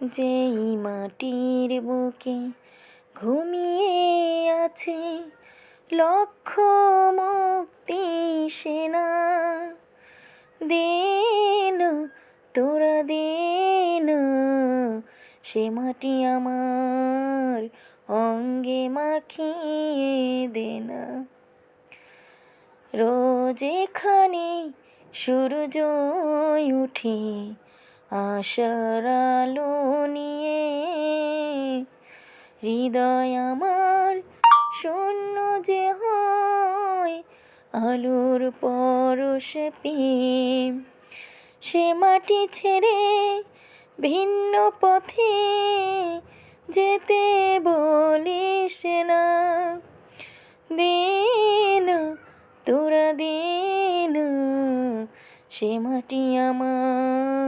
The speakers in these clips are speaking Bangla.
যেই মাটির বুকে ঘুমিয়ে আছে, লক্ষ মুক্তি সেনা দেন তোরা দেন, সে মাটি আমার অঙ্গে মাখিয়ে দেনা রোজ এখানে সূর্য উঠে আশার আলো নিয়ে হৃদয় আমার শূন্য যে হয়, আলোর পরশ পেয়ে সে মাটি ছেড়ে ভিন্ন পথে যেতে বলিস না। দিন তোরা দিন, সে মাটি আমার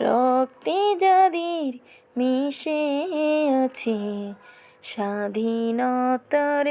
রক্তে যাদের মিশে আছে স্বাধীনতার